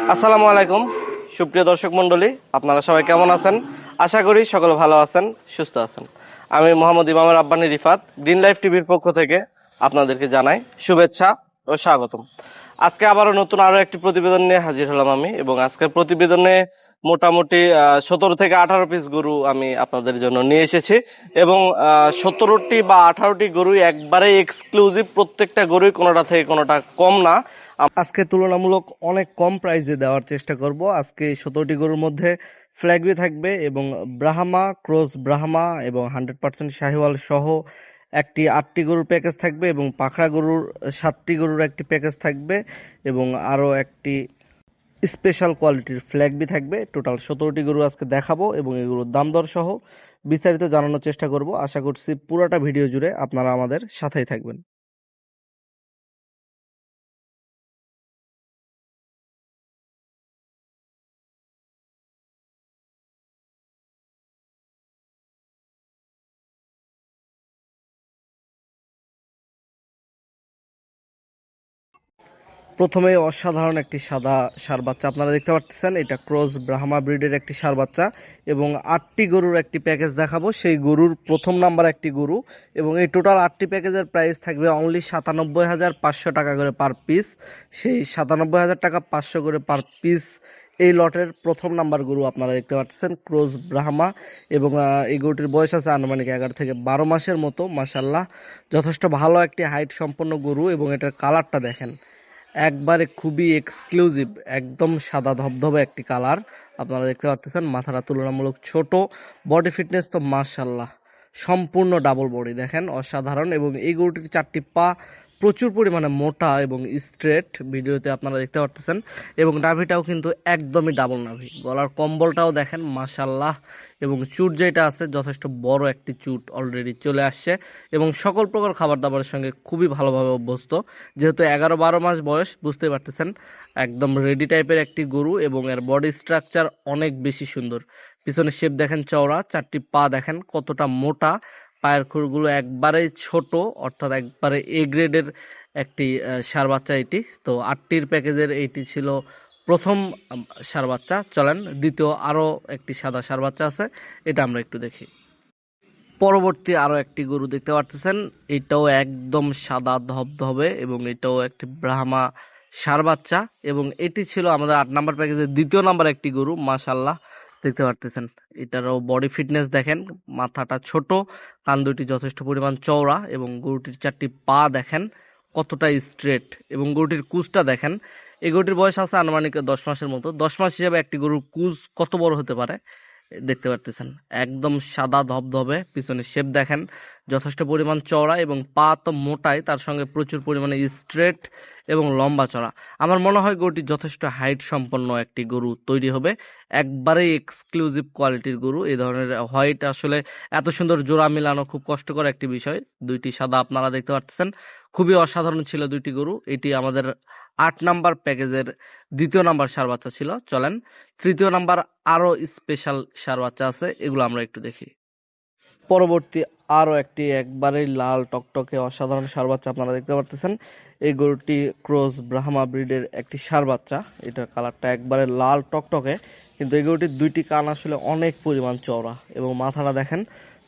আসসালামু আলাইকুম। সুপ্রিয় দর্শক মণ্ডলী, আপনারা সবাই কেমন আছেন? আশা করি সকলে ভালো আছেন, সুস্থ আছেন। আমি মোহাম্মদ ইমামের আব্বানি রিফাত, গ্রিন লাইফ টিভির পক্ষ থেকে আপনাদেরকে জানাই শুভেচ্ছা ও স্বাগতম। আজকে আবারও নতুন আরও একটি প্রতিবেদন নিয়ে হাজির হলাম আমি এবং আজকের প্রতিবেদনে মোটামুটি সতেরো থেকে আঠারো পিস গরু আমি আপনাদের জন্য নিয়ে এসেছি এবং সতেরোটি বা আঠারোটি গরু একবারে এক্সক্লুসিভ প্রত্যেকটা গরুই কোনোটা থেকে কোনোটা কম না। আজকে তুলনামূলক অনেক কম প্রাইসে দেওয়ার চেষ্টা করব। আজকে সতেরোটি গরুর মধ্যে ফ্ল্যাগবি থাকবে এবং ব্রাহ্মা ক্রস ব্রাহ্মা এবং হান্ড্রেড পার্সেন্ট শাহিওয়াল সহ একটি আটটি গরুর প্যাকেজ থাকবে এবং পাখরা গরুর, সাতটি গরুর একটি প্যাকেজ থাকবে এবং আরও একটি স্পেশাল কোয়ালিটির ফ্ল্যাগবি থাকবে। টোটাল সতেরোটি গরু আজকে দেখাবো এবং এগুলোর দাম দর সহ বিস্তারিত জানানোর চেষ্টা করব। আশা করছি পুরোটা ভিডিও জুড়ে আপনারা আমাদের সাথেই থাকবেন। প্রথমে অসাধারণ একটি সাদা সার বাচ্চা আপনারা দেখতে পাচ্ছেন এটা ক্রস ব্রাহ্মা ব্রিডের একটি সার বাচ্চা এবং আটটি গরুর একটি প্যাকেজ দেখাবো। সেই গরুর প্রথম নাম্বার একটি গরু এবং এই টোটাল আটটি প্যাকেজের প্রাইস থাকবে অনলি সাতানব্বই হাজার পাঁচশো টাকা করে পার পিস। সেই সাতানব্বই হাজার টাকা পাঁচশো করে পার পিস এই লটের প্রথম নাম্বার গরু আপনারা দেখতে পাচ্ছেন ক্রোজ ব্রাহ্মা এবং এই গরুটির বয়স আছে আনুমানিক এগারো থেকে বারো মাসের মতো মাসাল্লাহ যথেষ্ট ভালো একটি হাইট সম্পন্ন গরু এবং এটার কালারটা দেখেন। একবারে খুবই এক্সক্লুসিভ একদম সাদা ধবধবে একটি কালার আপনারা দেখতে পাচ্ছেন মাথাটা তুলনামূলক ছোট। বডি ফিটনেস তো মার্শাল্লাহ সম্পূর্ণ ডাবল বডি দেখেন, অসাধারণ। এবং এই গরুটির চারটি পা প্রচুর পরিমাণে মোটা এবং স্ট্রেট ভিডিওতে আপনারা দেখতে পাচ্ছেন এবং নাভিটাও কিন্তু একদমই ডাবল নাভি। গলার কম্বলটাও দেখেন মাসাল্লাহ এবং চুট যেটা আছে, যথেষ্ট বড় একটি চুট অলরেডি চলে আসছে। এবং সকল প্রকার খাবার দাবারের সঙ্গে খুবই ভালোভাবে অভ্যস্ত। যেহেতু এগারো বারো মাস বয়স বুঝতে পারতেছেন, একদম রেডি টাইপের একটি গরু এবং এর বডি স্ট্রাকচার অনেক বেশি সুন্দর। পিছনে শেপ দেখেন চওড়া, চারটি পা দেখেন কতটা মোটা। পায়ের খুরগুলো একবারে ছোট, অর্থাৎ একবারে এ গ্রেডের একটি সার বাচ্চা এটি। তো আটটির প্যাকেজের এইটি ছিল প্রথম সার বাচ্চা। চলেন, দ্বিতীয় আরও একটি সাদা সার বাচ্চা আছে, এটা আমরা একটু দেখি। পরবর্তী আরও একটি গরু দেখতে পারতেছেন, এটাও একদম সাদা ধবধবে এবং এটাও একটি ব্রাহ্মা সার বাচ্চা এবং এটি ছিল আমাদের আট নাম্বার প্যাকেজের দ্বিতীয় নাম্বার একটি গরু মাশাল্লাহ দেখতে পারতেছেন। এটারও বডি ফিটনেস দেখেন, মাথাটা ছোট, কান দুটি যথেষ্ট পরিমাণ চওড়া এবং গরুটির চারটি পা দেখেন কতটা স্ট্রেট এবং গরুটির কুচটা দেখেন। এই গরুটির বয়স আছে আনুমানিক দশ মাসের মতো। দশ মাস হিসাবে একটি গরুর কুচ কত বড় হতে পারে? দেখতে পারতেছেন। একদম সাদা ধবধবে, পিছনে শেপ দেখেন, যথেষ্ট পরিমাণ চওড়া এবং পা তো মোটাই, তার সঙ্গে প্রচুর পরিমাণে স্ট্রেট এবং লম্বা চড়া আমার মনে হয় গরুটি যথেষ্ট হাইট সম্পন্ন একটি গরু তৈরি হবে। একবারেই এক্সক্লুসিভ কোয়ালিটির গরু, এই ধরনের হোয়াইট আসলে এত সুন্দর জোড়া মিলানো খুব কষ্টকর একটি বিষয়। দুইটি সাদা আপনারা দেখতে পাচ্ছেন খুবই অসাধারণ ছিল দুইটি গরু। এটি আমাদের আট নাম্বার প্যাকেজের দ্বিতীয় নাম্বার সার বাচ্চা ছিল। চলেন, তৃতীয় নাম্বার আরও স্পেশাল সার বাচ্চা আছে, এগুলো আমরা একটু দেখি। পরবর্তী আরও একটি একবারে লাল টকটকে অসাধারণ সার বাচ্চা আপনারা দেখতে পারতেছেন। এই গরুটি ক্রস ব্রাহ্মা ব্রিডের একটি সার বাচ্চা। এটার কালারটা একবারে লাল টকটকে। কিন্তু এই গরুটির দুইটি কান আসলে অনেক পরিমাণ চওড়া এবং মাথাটা দেখেন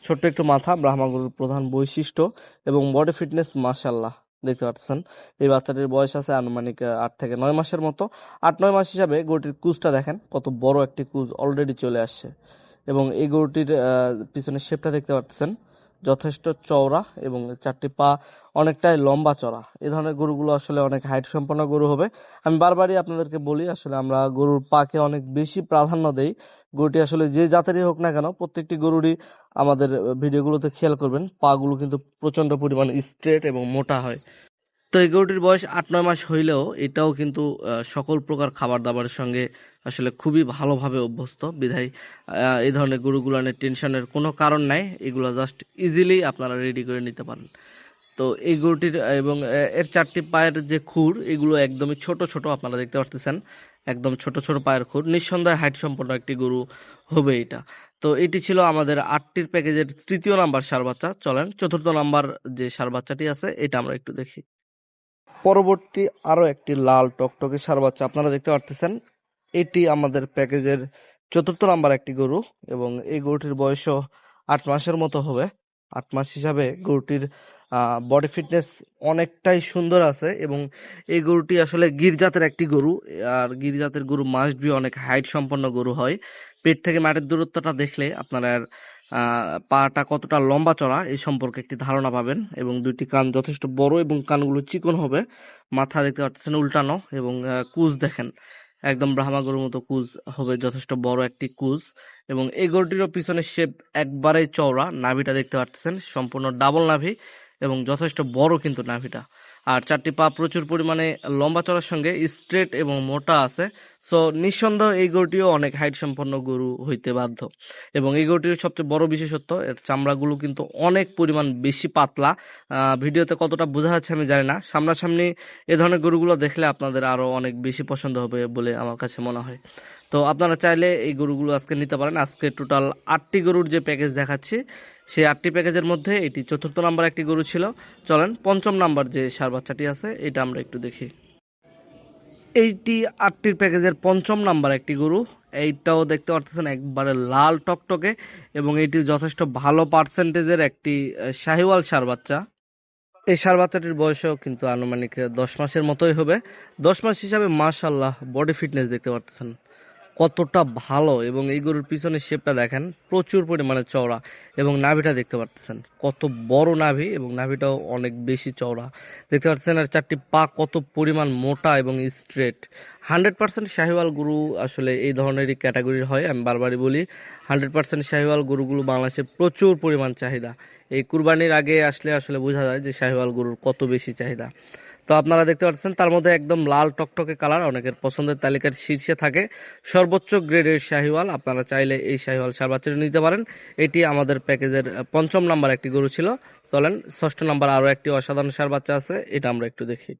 ছোট্ট একটু মাথা ব্রাহ্মা গরুর প্রধান বৈশিষ্ট্য এবং বডি ফিটনেস মাসাল্লাহ দেখতে পাচ্ছেন। এই বাচ্চাটির বয়স আছে আনুমানিক আট থেকে নয় মাসের মতো। আট, নয় মাস হিসাবে গরুটির কুজটা দেখেন, কত বড় একটি কুজ অলরেডি চলে আসছে। এবং এই গরুটির পিছনের শেপটা দেখতে পাচ্ছেন, যথেষ্ট চওড়া এবং চারটি পা অনেকটাই লম্বা চড়া এই ধরনের গরুগুলো আসলে অনেক হাইট সম্পন্ন গরু হবে। আমি বারবারই আপনাদেরকে বলি, আসলে আমরা গরুর পাকে অনেক বেশি প্রাধান্য দেই। গরুটি আসলে যে জাতেরই হোক না কেন, প্রত্যেকটি গরুরই আমাদের ভিডিওগুলোতে খেয়াল করবেন, পাগুলো কিন্তু প্রচণ্ড পরিমাণ স্ট্রেট এবং মোটা হয়। তো এই গরুটির বয়স আট, নয় মাস হইলেও এটাও কিন্তু সকল প্রকার খাবার দাবারের সঙ্গে আসলে খুবই ভালোভাবে অভ্যস্ত। বিধায় এই ধরনের গরুগুলো টেনশনের কোনো কারণ নাই। এগুলো জাস্ট ইজিলি আপনারা রেডি করে নিতে পারেন। তো এই গরুটির, এবং এর চারটি পায়ের যে খুর, এগুলো একদমই ছোট ছোট আপনারা দেখতে পারতেছেন। একদম ছোট ছোট পায়ের খুর। নিঃসন্দেহে হাইট সম্পন্ন একটি গরু হবে এটা। তো এটি ছিল আমাদের আটটির প্যাকেজের তৃতীয় নাম্বার সার বাচ্চা। চলেন, চতুর্থ নাম্বার যে সার বাচ্চাটি আছে, এটা আমরা একটু দেখি। পরবর্তী আরও একটি লাল টকটকে সার বাচ্চা আপনারা দেখতে পারতেছেন। এটি আমাদের প্যাকেজের চতুর্থ নাম্বার একটি গরু এবং এই গরুটির বয়সও আট মাসের মতো হবে। আট মাস হিসাবে গরুটির বডি ফিটনেস অনেকটাই সুন্দর আছে এবং এই গরুটি আসলে গির জাতের একটি গরু, আর গির্জাতের গরু মাস্ট বি অনেক হাইট সম্পন্ন গরু হয়। পেট থেকে মাটির দূরত্বটা দেখলে আপনারা পাটা কতটা লম্বা চড়া, এই সম্পর্কে একটি ধারণা পাবেন এবং দুইটি কান যথেষ্ট বড় এবং কানগুলো চিকন হবে। মাথা দেখতে পাচ্ছেন উল্টানো এবং কুজ দেখেন। একদম ব্রাহ্মা গরুর মতো কুজ হবে, যথেষ্ট বড় একটি কুজ এবং এই গরুটিরও পিছনের শেপ একবারে চওড়া। নাভিটা দেখতে পাচ্ছেন, সম্পূর্ণ ডাবল নাভি। এবং যথেষ্ট বড় কিন্তু নাভিটা। আর চারটি পা প্রচুর পরিমাণে লম্বা চড়ার সঙ্গে স্ট্রেট এবং মোটা আছে। সো নিঃসন্দেহ এই গরুটিও অনেক হাইট সম্পন্ন গরু হইতে বাধ্য। এবং এই গরুটির সবচেয়ে বড় বিশেষত্ব, এর চামড়াগুলো কিন্তু অনেক পরিমাণ বেশি পাতলা। ভিডিওতে কতটা বোঝা যাচ্ছে আমি জানি না। সামনাসামনি এ ধরনের গরুগুলো দেখলে আপনাদের আরও অনেক বেশি পছন্দ হবে বলে আমার কাছে মনে হয়। তো, আপনারা চাইলে এই গরুগুলো আজকে নিতে পারেন। আজকে টোটাল আটটি গরুর যে প্যাকেজ দেখাচ্ছি সেই আটটি প্যাকেজের মধ্যে এটি চতুর্থ নাম্বার একটি গরু ছিল। চলেন, পঞ্চম নাম্বার যে সার বাচ্চাটি আছে, এটা আমরা একটু দেখি। এইটি আটটির প্যাকেজের পঞ্চম নাম্বার একটি গরু। এইটাও দেখতে পাচ্ছেন একবারে লাল টকটকে এবং এটি যথেষ্ট ভালো পার্সেন্টেজের একটি শাহিওয়াল সার বাচ্চা। এই সার বাচ্চাটির বয়সও কিন্তু আনুমানিক দশ মাসের মতোই হবে। দশ মাস হিসাবে মাশাল্লাহ বডি ফিটনেস দেখতে পাচ্ছেন কতটা ভালো এবং এই গরুর পিছনের শেপটা দেখেন, প্রচুর পরিমাণে চওড়া এবং নাভিটা দেখতে পাচ্ছেন। কত বড় নাভি এবং নাভিটাও অনেক বেশি চওড়া। দেখতে পাচ্ছেন আর চারটি পা কত পরিমাণ মোটা এবং স্ট্রেট হান্ড্রেড পার্সেন্ট শাহিওয়াল গরু আসলে এই ধরনেরই ক্যাটাগরির হয়, আমি বারবারই বলি। হান্ড্রেড পার্সেন্ট শাহিওয়াল গরুগুলো বাংলাদেশে প্রচুর পরিমাণ চাহিদা। এই কুরবানির আগে আসলে আসলে বোঝা যায় যে শাহিওয়াল গরুর কত বেশি চাহিদা। তো আপনারা দেখতে পাচ্ছেন, তার মধ্যে একদম লাল টকটকে কালার, অনেকের পছন্দের তালিকার শীর্ষে থাকে। সর্বোচ্চ গ্রেডের শাহিওয়াল, আপনারা চাইলে এই শাহিওয়াল সার বাচ্চাটি নিতে পারেন। এটি আমাদের প্যাকেজের পঞ্চম নাম্বার একটি গরু ছিল। চলেন, ষষ্ঠ নাম্বার আরও একটি অসাধারণ সার বাচ্চা আছে, এটা আমরা একটু দেখি।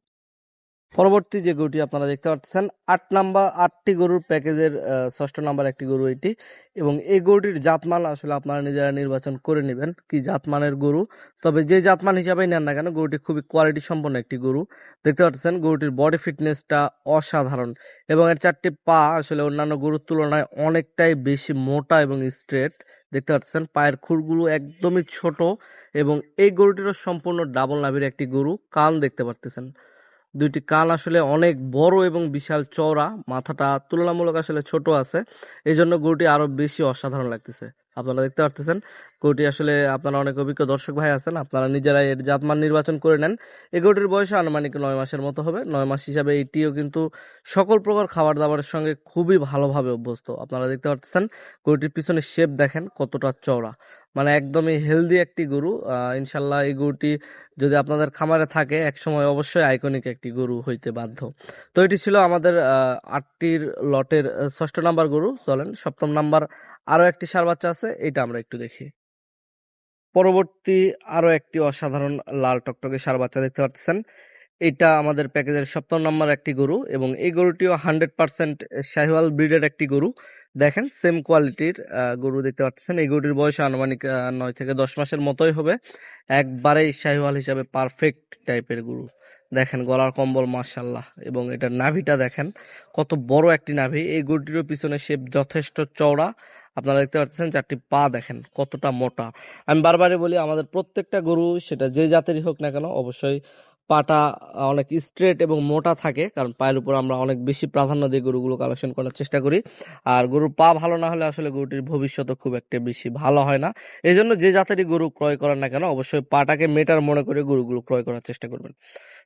পরবর্তী যে গরুটি আপনারা দেখতে পাচ্ছেন, আট নাম্বার, আটটি গরুর প্যাকেজের ষষ্ঠ নাম্বার একটি গরু এটি। এবং এই গরুটির জাতমান আসলে আপনারা নিজেরা নির্বাচন করে নেবেন কি জাতমানের গরু। তবে যে জাতমান হিসাবেই নেন না কেন, গরুটি খুবই কোয়ালিটি সম্পন্ন একটি গরু। দেখতে পাচ্ছেন, গরুটির বডি ফিটনেসটা অসাধারণ এবং এর চারটি পা আসলে অন্যান্য গরুর তুলনায় অনেকটাই বেশি মোটা এবং স্ট্রেট দেখতে পাচ্ছেন, পায়ের খুরগুলো একদমই ছোট এবং এই গরুটিরও সম্পূর্ণ ডাবল নাভির একটি গরু। কান দেখতে পারতেছেন। দুইটি কাল আসলে অনেক বড় এবং বিশাল চওড়া। মাথাটা তুলনামূলক আসলে ছোট আছে। এই জন্য গরুটি আরও বেশি অসাধারণ লাগতেছে। আপনারা দেখতে পারতেছেন, গরুটি আসলে আপনারা অনেক অভিজ্ঞ দর্শক ভাই আছেন, আপনারা নিজেরাই এর জাতমান নির্বাচন করে নেন। এই গরুটির বয়স আনুমানিক নয় মাসের মতো হবে। নয় মাস হিসাবে এটিও কিন্তু সকল প্রকার খাবার দাবারের সঙ্গে খুবই ভালোভাবে অভ্যস্ত। আপনারা দেখতে পাচ্ছেন গরুটির পিছনে শেপ দেখেন কতটা চওড়া। মানে একদমই হেলদি একটি গরু। ইনশাল্লাহ এই গরুটি যদি আপনাদের খামারে থাকে, একসময় অবশ্যই আইকনিক একটি গরু হইতে বাধ্য। তো এটি ছিল আমাদের আটটির লটের ষষ্ঠ নাম্বার গরু। চলেন, সপ্তম নাম্বার আরও একটি সার বাচ্চা আছে এটা আমরা একটু দেখি। পরবর্তী আরও একটি অসাধারণ লাল টকটকে সার বাচ্চা দেখতে পাচ্ছেন এটা আমাদের প্যাকেজের সপ্তম নম্বর একটি গরু এবং এই গরুটিও হান্ড্রেড পার্সেন্ট শাহিওয়াল ব্রিডের একটি গরু। দেখেন, সেম কোয়ালিটির গরু দেখতে পাচ্ছেন। এই গরুটির বয়স আনুমানিক নয় থেকে দশ মাসের মতোই হবে। একবারেই শাহিওয়াল হিসাবে পারফেক্ট টাইপের গরু। দেখেন, গলার কম্বল মাশাল্লাহ এবং এটার নাভিটা দেখেন, কত বড় একটি নাভি। এই গরুটিরও পিছনে শেপ যথেষ্ট চওড়া। আপনারা দেখতে পাচ্ছেন, চারটি পা দেখেন, কতটা মোটা। আমি বারবারই বলি, আমাদের প্রত্যেকটা গরু, সেটা যে জাতেরই হোক না কেন, অবশ্যই পাটা অনেক স্ট্রেট এবং মোটা থাকে, কারণ পায়ের উপর আমরা অনেক বেশি প্রাধান্য দিয়ে গরুগুলো কালেকশন করার চেষ্টা করি। আর গরুর পা ভালো না হলে আসলে গরুটির ভবিষ্যৎ খুব একটা বেশি ভালো হয় না। এই জন্য যে জাতেরই গরু ক্রয় করেন না কেন, অবশ্যই পাটাকে মেটার মনে করে গরুগুলো ক্রয় করার চেষ্টা করবেন।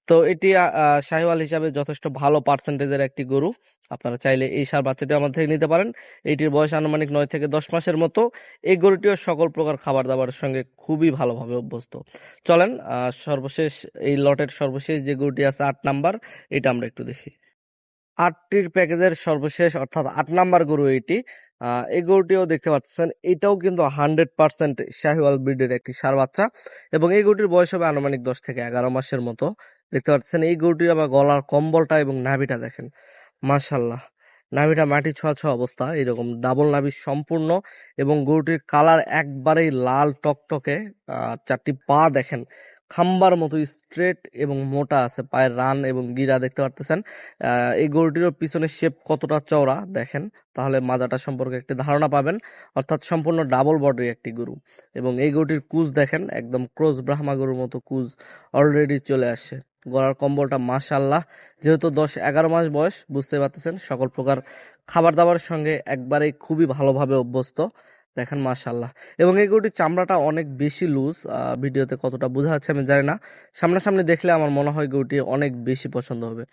তো এটি শাহিওয়াল হিসাবে যথেষ্ট ভালো পার্সেন্টেজের একটি গরু। আপনারা চাইলে এই সার বাচ্চাটি আমার থেকে নিতে পারেন। এইটির বয়স আনুমানিক নয় থেকে দশ মাসের মতো। এই গরুটিও সকল প্রকার খাবার দাবারের সঙ্গে খুবই ভালোভাবে অভ্যস্ত। চলেন সর্বশেষ, এই লটের সর্বশেষ যে গরুটি আছে আট নাম্বার, এটা আমরা একটু দেখি। আটটির প্যাকেজের সর্বশেষ, অর্থাৎ আট নাম্বার গরু এটি। এই গরুটিও দেখতে পাচ্ছেন, এটাও কিন্তু হান্ড্রেড পার্সেন্ট শাহিওয়াল ব্রিডের একটি সার বাচ্চা। এবং এই গরুটির বয়স হবে আনুমানিক দশ থেকে এগারো মাসের মতো। দেখতে পাচ্ছেন, এই গরুটির আবার গলার কম্বলটা এবং নাভিটা দেখেন। মাশাল্লাহ নাভিটা মাটি ছোঁয়া ছোঁয়া অবস্থা, এরকম ডাবল নাভি সম্পূর্ণ এবং গরুটির কালার একবারেই লাল টকটকে চারটি পা দেখেন, খাম্বার মতো স্ট্রেট এবং মোটা আছে, পায়ের রান এবং গিরা দেখতে পারতেছেন। এই গরুটিরও পিছনের শেপ কতটা চওড়া দেখেন, তাহলে মাজাটা সম্পর্কে একটি ধারণা পাবেন। অর্থাৎ সম্পূর্ণ ডাবল বডির একটি গরু এবং এই গরুটির কুজ দেখেন, একদম ক্রোজ ব্রাহ্মা গরুর মতো কুজ অলরেডি চলে আসছে। গলার কম্বলটা মাশাল্লাহ যেহেতু দশ এগারো মাস বয়স বুঝতে পারতেছেন, সকল প্রকার খাবার দাবারের সঙ্গে একবারেই খুবই ভালোভাবে অভ্যস্ত। দেখেন মাশাল্লাহ এবং এই গরুটির চামড়াটা অনেক বেশি লুজ ভিডিওতে কতটা বোঝা যাচ্ছে আমি জানি না। সামনাসামনি দেখলে আমার মনে হয় গরুটি অনেক বেশি পছন্দ হবে।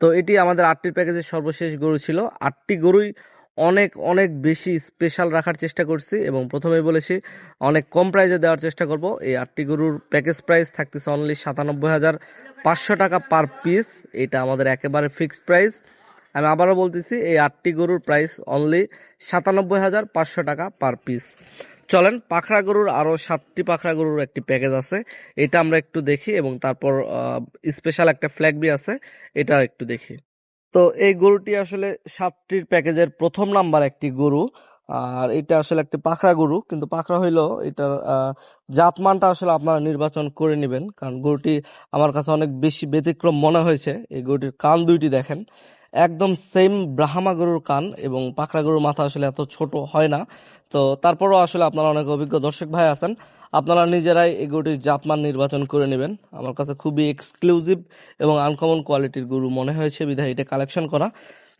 তো এটি আমাদের আটটির প্যাকেজের সর্বশেষ গরু ছিল। আটটি গরুই অনেক অনেক বেশি স্পেশাল রাখার চেষ্টা করছি এবং প্রথমেই বলেছি, অনেক কম প্রাইজে দেওয়ার চেষ্টা করব। এই আটটি গরুর প্যাকেজ প্রাইস থাকতেছে অনলি সাতানব্বই হাজার পাঁচশো টাকা পার পিস এটা আমাদের একেবারে ফিক্সড প্রাইস আমি আবারও বলতেছি, এই আটটি গরুর প্রাইস অনলি সাতানব্বই হাজার পাঁচশো টাকা পার পিস চলেন পাখরা গরুর আরও সাতটি পাখরা গরুর একটি প্যাকেজ আছে। এটা আমরা একটু দেখি এবং তারপর স্পেশাল একটা ফ্ল্যাগ বি আছে, এটা একটু দেখি। তো এই গরুটি আসলে সাতটির প্যাকেজের প্রথম নাম্বার একটি গরু। আর এটা আসলে একটি পাখরা গরু, কিন্তু পাখরা হইল এটার জাতমানটা আসলে আপনারা নির্বাচন করে নেবেন। কারণ গরুটি আমার কাছে অনেক বেশি ব্যতিক্রম মনে হয়েছে। এই গরুটির কান দুইটি দেখেন। একদম সেম ব্রাহ্মা গরুর কান এবং পাখরা গরুর মাথা আসলে এত ছোট হয় না। তো তারপরও আসলে আপনারা অনেক অভিজ্ঞ দর্শক ভাই আছেন। আপনারা নিজেরাই এই গরুটির জাতমান নির্বাচন করে নেবেন। আমার কাছে খুবই এক্সক্লুসিভ এবং আনকমন কোয়ালিটির গরু মনে হয়েছে। বিধায় এটা কালেকশন করা।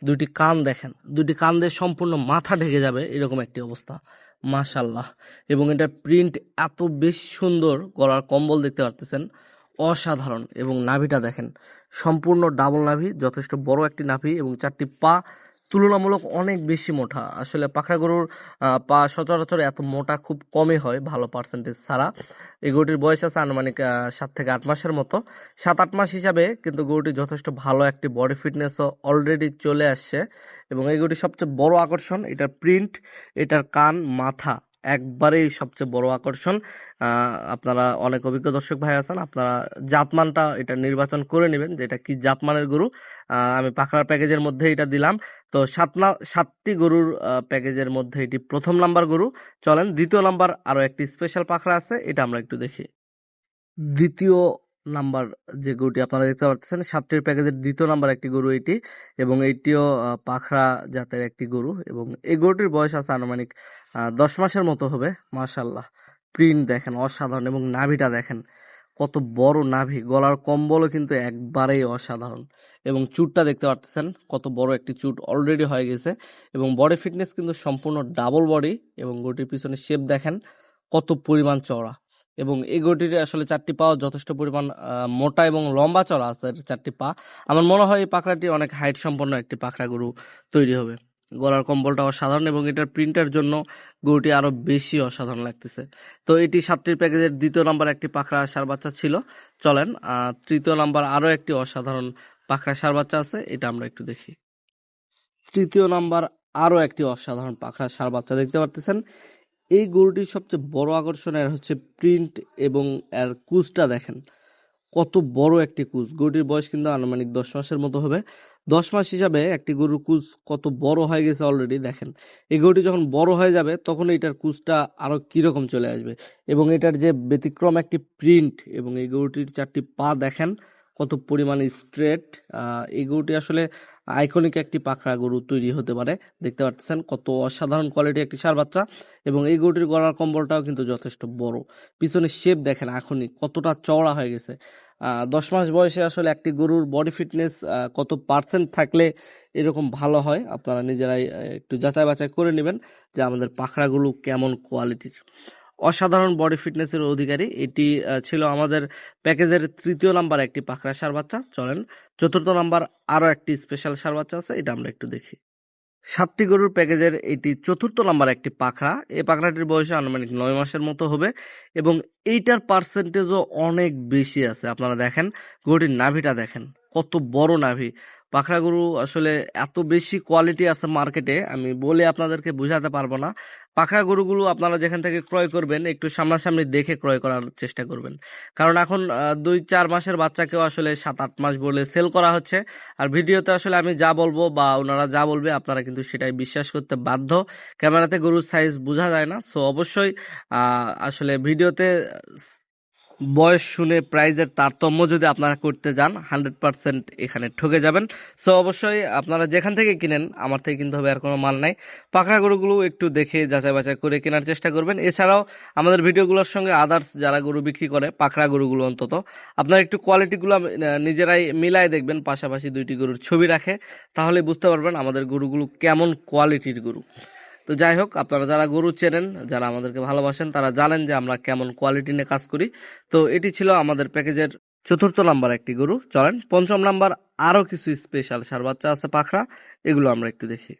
দুটি কান দেখেন। দুটি কান দিয়ে সম্পূর্ণ মাথা ঢেকে যাবে এরকম একটি অবস্থা। মাশাল্লাহ এবং এটার প্রিন্ট এত বেশি সুন্দর গলার কম্বল দেখতে পারতেছেন। অসাধারণ। এবং নাভিটা দেখেন। সম্পূর্ণ ডাবল নাভি, যথেষ্ট বড় একটি নাভি এবং চারটি পা তুলনামূলক অনেক বেশি মোটা। আসলে পাখরা গরুর পা সচরাচর এত মোটা খুব কমই হয়, ভালো পার্সেন্টেজ ছাড়া। এই গরুটির বয়স আছে আনুমানিক সাত থেকে আট মাসের মতো। সাত, আট মাস হিসাবে কিন্তু গরুটি যথেষ্ট ভালো একটি বডি ফিটনেসও অলরেডি চলে আসছে। এবং এই গরুটির সবচেয়ে বড় আকর্ষণ, এটার প্রিন্ট এটার কান, মাথা। একবারেই সবচেয়ে বড় আকর্ষণ। আপনারা অনেক অভিজ্ঞ দর্শক ভাই আছেন, আপনারা জাতমানটা এটা নির্বাচন করে নেবেন যে এটা কি জাতমানের গরু। আমি পাখড়ার প্যাকেজের মধ্যে এটা দিলাম। তো সাত সাতটি গরুর প্যাকেজের মধ্যে এটি প্রথম নাম্বার গরু। চলেন, দ্বিতীয় নাম্বার আরও একটি স্পেশাল পাখড়া আছে, এটা আমরা একটু দেখি। দ্বিতীয় নাম্বার যে গরুটি আপনারা দেখতে পাচ্ছেন, সাতটির প্যাকেজের দ্বিতীয় নাম্বার একটি গরু এটি এবং এইটিও পাখরা জাতের একটি গরু এবং এই গরুটির বয়স আছে আনুমানিক দশ মাসের মতো হবে মাশাল্লাহ প্রিন্ট দেখেন, অসাধারণ, এবং নাভিটা দেখেন, কত বড় নাভি। গলার কম্বলও কিন্তু একবারেই অসাধারণ। এবং চুটটা দেখতে পাচ্ছেন, কত বড় একটি চুট অলরেডি হয়ে গেছে। এবং বডি ফিটনেস কিন্তু সম্পূর্ণ ডাবল বডি এবং গরুটির পিছনে শেপ দেখেন, কত পরিমাণ চওড়া। এবং এই গরুটির আসলে চারটি পা যথেষ্ট পরিমাণ মোটা এবং লম্বা চড়া আছে চারটি পা। আমার মনে হয় এই পাখড়াটি অনেক হাইট সম্পন্ন একটি পাখড়া গরু তৈরি হবে। গলার কম্বলটা অসাধারণ এবং এটার প্রিন্টের জন্য গরুটি আরও বেশি অসাধারণ লাগতেছে। তো এটি সাতটির প্যাকেজের দ্বিতীয় নাম্বার একটি পাখড়া সার বাচ্চা ছিল। চলেন তৃতীয় নাম্বার আরও একটি অসাধারণ পাখড়া সার বাচ্চা আছে, এটা আমরা একটু দেখি। তৃতীয় নাম্বার আরও একটি অসাধারণ পাখড়া সার বাচ্চা দেখতে পারতেছেন। এই গরুটির সবচেয়ে বড় আকর্ষণ এর হচ্ছে প্রিন্ট এবং এর কুচটা দেখেন। কত বড় একটি কুচ গরুটির বয়স কিন্তু আনুমানিক দশ মাসের মতো হবে। দশ মাস হিসাবে একটি গরুর কুচ কত বড় হয়ে গেছে অলরেডি দেখেন। এই গরুটি যখন বড় হয়ে যাবে, তখন এটার কুচটা আরও কীরকম চলে আসবে? এবং এটার যে ব্যতিক্রম একটি প্রিন্ট এবং এই গরুটির চারটি পা দেখেন, কত পরিমাণে স্ট্রেট এই গরুটি আসলে আইকনিক একটি পাখরা গরু তৈরি হতে পারে। দেখতে পাচ্ছেন কত অসাধারণ কোয়ালিটি একটি সার বাচ্চা। এবং এই গরুটির গলার কম্বলটাও কিন্তু যথেষ্ট বড়। পিছনে শেপ দেখেন, এখনই কতটা চওড়া হয়ে গেছে। দশ মাস বয়সে আসলে একটি গরুর বডি ফিটনেস কত পার্সেন্ট থাকলে এরকম ভালো হয়? আপনারা নিজেরাই একটু যাচাই বাছাই করে নেবেন যে আমাদের পাখড়াগুলো কেমন কোয়ালিটির অসাধারণ বডি ফিটনেসের অধিকারী, এটি ছিল আমাদের প্যাকেজের তৃতীয় নাম্বার একটি পাখড়া সার বাচ্চা। চলেন, চতুর্থ নাম্বার আরও একটি স্পেশাল সার বাচ্চা আছে, এটা আমরা একটু দেখি। সাতটি গরুর প্যাকেজের এটি চতুর্থ নাম্বার একটি পাখড়া। এই পাখড়াটির বয়স আনুমানিক নয় মাসের মতো হবে এবং এইটার পার্সেন্টেজও অনেক বেশি আছে। আপনারা দেখেন, গরুটির নাভিটা দেখেন, কত বড় নাভি। পাখরা গরু আসলে এত বেশি কোয়ালিটি আছে মার্কেটে আমি বলে আপনাদেরকে বোঝাতে পারব না। পাখরা গরুগুলো আপনারা যেখান থেকে ক্রয় করবেন, একটু সামনাসামনি দেখে ক্রয় করার চেষ্টা করবেন। কারণ এখন দুই চার মাসের বাচ্চাকেও আসলে সাত আট মাস বলে সেল করা হচ্ছে। আর ভিডিওতে আসলে আমি যা বলব বা ওনারা যা বলবে, আপনারা কিন্তু সেটাই বিশ্বাস করতে বাধ্য। ক্যামেরাতে গরুর সাইজ বোঝা যায় না। সো অবশ্যই আসলে ভিডিওতে বয়স শুনে প্রাইজের তারতম্য যদি আপনারা করতে যান হান্ড্রেড পার্সেন্ট এখানে ঠকে যাবেন। সো অবশ্যই আপনারা যেখান থেকে কিনেন, আমার থেকে কিনতে হবে, আর কোনো মাল নাই। পাখরা গরুগুলো একটু দেখে যাচাই বাছাই করে কেনার চেষ্টা করবেন। এছাড়াও আমাদের ভিডিওগুলোর সঙ্গে আদার্স যারা গরু বিক্রি করে পাখরা গরুগুলো অন্তত, আপনারা একটু কোয়ালিটিগুলো নিজেরাই মিলাই দেখবেন, পাশাপাশি দুইটি গরুর ছবি রাখে, তাহলে বুঝতে পারবেন আমাদের গরুগুলো কেমন কোয়ালিটির গরু। তো যাই হোক, আপনারা যারা গরু চেনেন, যারা আমাদেরকে ভালোবাসেন, তারা জানেন যে আমরা কেমন কোয়ালিটি নিয়ে কাজ করি। তো এটি ছিল আমাদের প্যাকেজের চতুর্থ নাম্বার একটি গরু। চলেন, পঞ্চম নাম্বার, আরও কিছু স্পেশাল সার বাচ্চা আছে পাখরা, এগুলো আমরা একটু দেখি।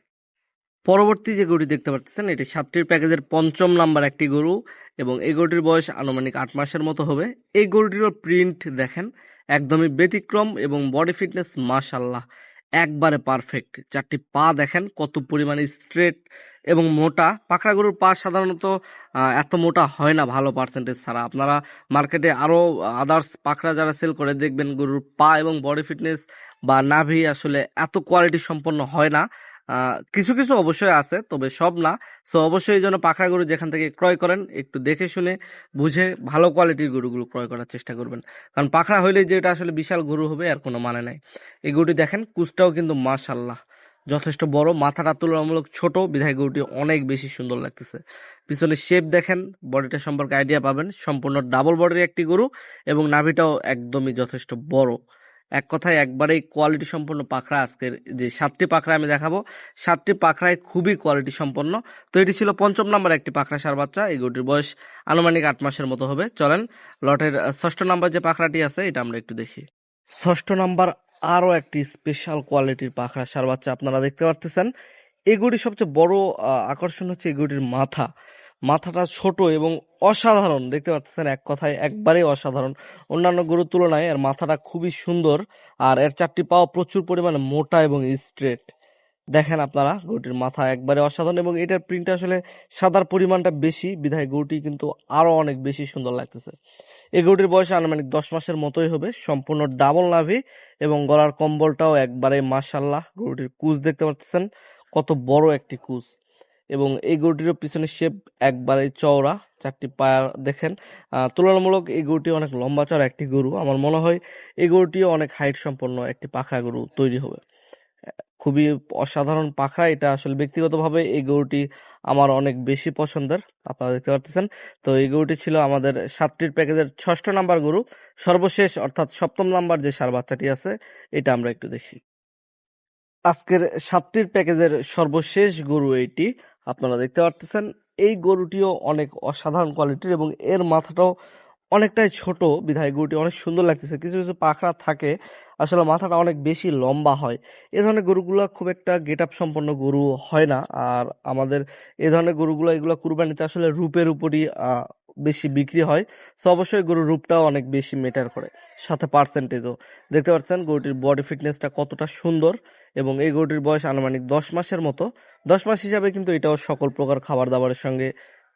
পরবর্তী যে গরুটি দেখতে পাচ্ছেন, এটি সাতটির প্যাকেজের পঞ্চম নাম্বার একটি গরু এবং এই গরুটির বয়স আনুমানিক আট মাসের মতো হবে। এই গরুটিরও প্রিন্ট দেখেন, একদমই ব্যতিক্রম এবং বডি ফিটনেস মাশাল্লাহ একবারে পারফেক্ট চারটি পা দেখেন কত পরিমাণে স্ট্রেট এবং মোটা। পাখরা গরুর পা সাধারণত এত মোটা হয় না ভালো পার্সেন্টেজ ছাড়া। আপনারা মার্কেটে আরও আদার্স পাখরা যারা সেল করে দেখবেন গরুর পা এবং বডি ফিটনেস বা নাভি আসলে এত কোয়ালিটি সম্পন্ন হয় না। কিছু কিছু অবশ্যই আছে, তবে সব না। সো অবশ্যই যেন পাখরা গরু যেখান থেকে ক্রয় করেন, একটু দেখে শুনে বুঝে ভালো কোয়ালিটির গরুগুলো ক্রয় করার চেষ্টা করবেন। কারণ পাখরা হইলে যে এটা আসলে বিশাল গরু হবে আর কোনো মানে নাই। এই গরুটি দেখেন, কুচটাও কিন্তু মাশাল্লাহ যথেষ্ট বড়, মাথাটা তুলনামূলক ছোট, বিধায় গরুটি অনেক বেশি সুন্দর লাগতেছে। পিছনে শেপ দেখেন বডিটা সম্পর্কে আইডিয়া পাবেন। সম্পূর্ণ ডাবল বডির একটি গরু এবং নাভিটাও একদমই যথেষ্ট বড়। এক কথায় একবারেই কোয়ালিটি সম্পন্ন পাখরা আজকের যে সাতটি পাখরা আমি দেখাবো, সাতটি পাখরায় খুবই কোয়ালিটি সম্পন্ন। তো এটি ছিল পঞ্চম নাম্বার একটি পাখরা সার বাচ্চা। এই গরুটির বয়স আনুমানিক আট মাসের মতো হবে। চলেন, লটের ষষ্ঠ নাম্বার যে পাখরাটি আছে, এটা আমরা একটু দেখি। ষষ্ঠ নাম্বার আরও একটি স্পেশাল কোয়ালিটির পাখরা সার বাচ্চা আপনারা দেখতে পারতেছেন। এই গরুটির সবচেয়ে বড় আকর্ষণ হচ্ছে এই গরুটির মাথা। মাথাটা ছোট এবং অসাধারণ, দেখতে পাচ্ছেন এক কথায় একবারেই অসাধারণ। অন্যান্য গরুর তুলনায় এর মাথাটা খুবই সুন্দর আর এর চারটি পাও প্রচুর পরিমাণে মোটা এবং স্ট্রেট দেখেন আপনারা, গরুটির মাথা একবারে অসাধারণ এবং এটার প্রিন্ট আসলে সাদার পরিমাণটা বেশি, বিধায় গরুটি কিন্তু আরও অনেক বেশি সুন্দর লাগতেছে। এই গরুটির বয়স আনুমানিক দশ মাসের মতোই হবে, সম্পূর্ণ ডাবল নাভি এবং গলার কম্বলটাও একবারে মাসাল্লাহ গরুটির কুচ দেখতে পাচ্ছেন, কত বড় একটি কুচ এবং এই গরুটিরও পিছনে শেপ একবারে চওড়া, চারটি পায়া দেখেন। তুলনামূলক এই গরুটি অনেক লম্বা চড়া একটি গরু। আমার মনে হয় এই গরুটিও অনেক হাইট সম্পন্ন একটি পাখরা গরু তৈরি হবে। খুবই অসাধারণ পাখরা এটা আসলে ব্যক্তিগতভাবে এই গরুটি আমার অনেক বেশি পছন্দের, আপনারা দেখতে পাচ্ছেন তো এই গরুটি ছিল আমাদের সাতটির প্যাকেজের ষষ্ঠ নাম্বার গরু। সর্বশেষ, অর্থাৎ সপ্তম নাম্বার যে সার বাচ্চাটি আছে, এটা আমরা একটু দেখি। আজকের সাতটির প্যাকেজের সর্বশেষ গরু এইটি আপনারা দেখতে পারতেছেন, এই গরুটিও অনেক অসাধারণ কোয়ালিটির এবং এর মাথাটাও অনেকটাই ছোট। বিধায় গরুটি অনেক সুন্দর লাগতেছে। কিছু কিছু পাখড়া থাকে, আসলে মাথাটা অনেক বেশি লম্বা হয়। এ ধরনের গরুগুলো খুব একটা গেট আপ সম্পন্ন গরু হয় না। আর আমাদের এ ধরনের গরুগুলো, এগুলো কুরবানিতে আসলে রূপের উপরই বেশি বিক্রি হয় তো অবশ্যই গরুর রূপটাও অনেক বেশি মেটার করে। সাথে পার্সেন্টেজও দেখতে পাচ্ছেন গরুটির বডি ফিটনেসটা কতটা সুন্দর এবং এই গরুটির বয়স আনুমানিক দশ মাসের মতো। দশ মাস হিসাবে কিন্তু এটাও সকল প্রকার খাবার দাবারের সঙ্গে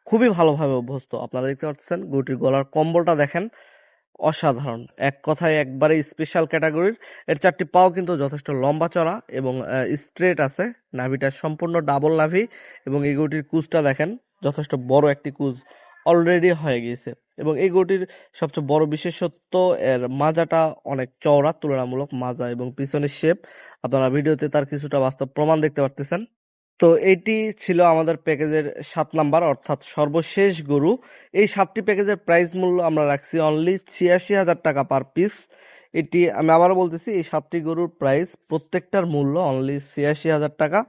খুবই ভালোভাবে অভ্যস্ত। আপনারা দেখতে পাচ্ছেন গরুটির গলার কম্বলটা দেখেন, অসাধারণ। এক কথায় একবারে স্পেশাল ক্যাটাগরির এর চারটি পাও কিন্তু যথেষ্ট লম্বা চড়া এবং স্ট্রেট আছে। নাভিটা সম্পূর্ণ ডাবল নাভি এবং এই গরুটির কুচটা দেখেন, যথেষ্ট বড় একটি কুচ অলরেডি হয়ে গিয়েছে এবং এই গরুটির সবচেয়ে বড় বিশেষত্ব, এর মাজাটা অনেক চওড়া, তুলনামূলক মাজা এবং পিছনের শেপ আপনারা ভিডিওতে তার কিছুটা বাস্তব প্রমাণ দেখতে পারতেছেন। তো এইটি ছিল আমাদের প্যাকেজের সাত নাম্বার, অর্থাৎ সর্বশেষ গরু। এই সাতটি প্যাকেজের প্রাইস মূল্য আমরা রাখছি অনলি ছিয়াশি হাজার টাকা পার পিস এটি আমি আবারও বলতেছি, এই সাতটি গরুর প্রাইস প্রত্যেকটার মূল্য অনলি ছিয়াশি হাজার টাকা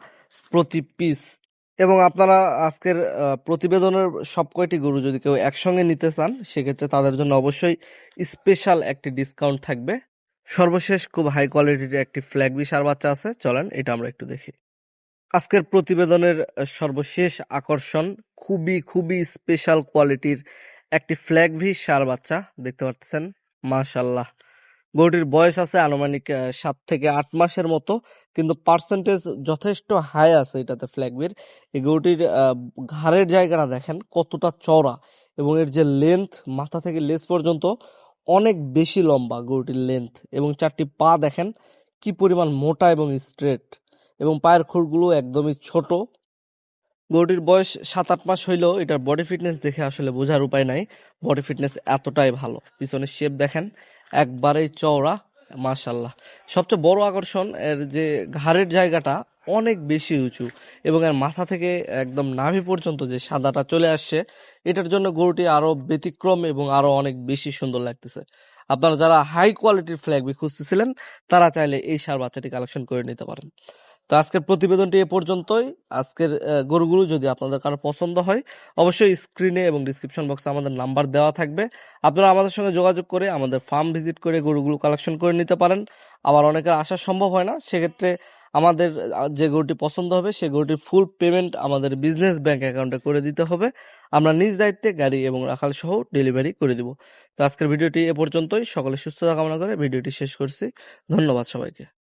প্রতি পিস এবং আপনারা আজকের প্রতিবেদনের সব কয়টি গরু যদি কেউ একসঙ্গে নিতে চান, সেক্ষেত্রে তাদের জন্য অবশ্যই স্পেশাল একটি ডিসকাউন্ট থাকবে। সর্বশেষ খুব হাই কোয়ালিটির একটি ফ্ল্যাগ বিশার বাচ্চা আছে। চলেন এটা আমরা একটু দেখি। আজকের প্রতিবেদনের সর্বশেষ আকর্ষণ খুবই খুবই স্পেশাল কোয়ালিটির একটি ফ্ল্যাগ ভি সার বাচ্চা। দেখতে পাচ্ছেন? মাশাল্লাহ গরুটির বয়স আছে আনুমানিক সাত থেকে আট মাসের মতো, কিন্তু পার্সেন্টেজ যথেষ্ট হাই আছে এটাতে ফ্ল্যাগবির এই গরুটির ঘাড়ের জায়গাটা দেখেন কতটা চওড়া এবং এর যে লেন্থ মাথা থেকে লেজ পর্যন্ত অনেক বেশি লম্বা গরুটির লেন্থ এবং চারটি পা দেখেন কি পরিমাণ মোটা এবং স্ট্রেট এবং পায়ের খুরগুলো একদমই ছোট। গরুটির বয়স সাত আট মাস হইলেও এটার বডি ফিটনেস দেখে আসলে বোঝার উপায় নাই। বডি ফিটনেস এতটাই ভালো। পিছনের শেপ দেখেন একবারেই চওড়া মাশাল্লাহ সবচেয়ে বড় আকর্ষণ এর যে ঘাড়ের জায়গাটা অনেক বেশি উঁচু এবং এর মাথা থেকে একদম নাভি পর্যন্ত যে সাদাটা চলে আসছে, এটার জন্য গরুটি আরও ব্যতিক্রম এবং আরও অনেক বেশি সুন্দর লাগতেছে। আপনারা যারা হাই কোয়ালিটির ফ্ল্যাগবি খুঁজতেছিলেন, তারা চাইলে এই সার বাচ্চাটি কালেকশন করে নিতে পারেন। তো আজকের প্রতিবেদনটি এ পর্যন্তই। আজকের গরুগুলো যদি আপনাদের কারও পছন্দ হয়, অবশ্যই স্ক্রিনে এবং ডিসক্রিপশন বক্সে আমাদের নাম্বার দেওয়া থাকবে। আপনারা আমাদের সঙ্গে যোগাযোগ করে আমাদের ফার্ম ভিজিট করে গরুগুলো কালেকশন করে নিতে পারেন। আবার অনেকের আসা সম্ভব হয় না, সেক্ষেত্রে আমাদের যে গরুটি পছন্দ হবে সেই গরুটির ফুল পেমেন্ট আমাদের বিজনেস ব্যাংক অ্যাকাউন্টে করে দিতে হবে। আমরা নিজ দায়িত্বে গাড়ি এবং রাখাল সহ ডেলিভারি করে দিব। তো আজকের ভিডিওটি এ পর্যন্তই। সকলে সুস্থতা কামনা করে ভিডিওটি শেষ করছি। ধন্যবাদ সবাইকে।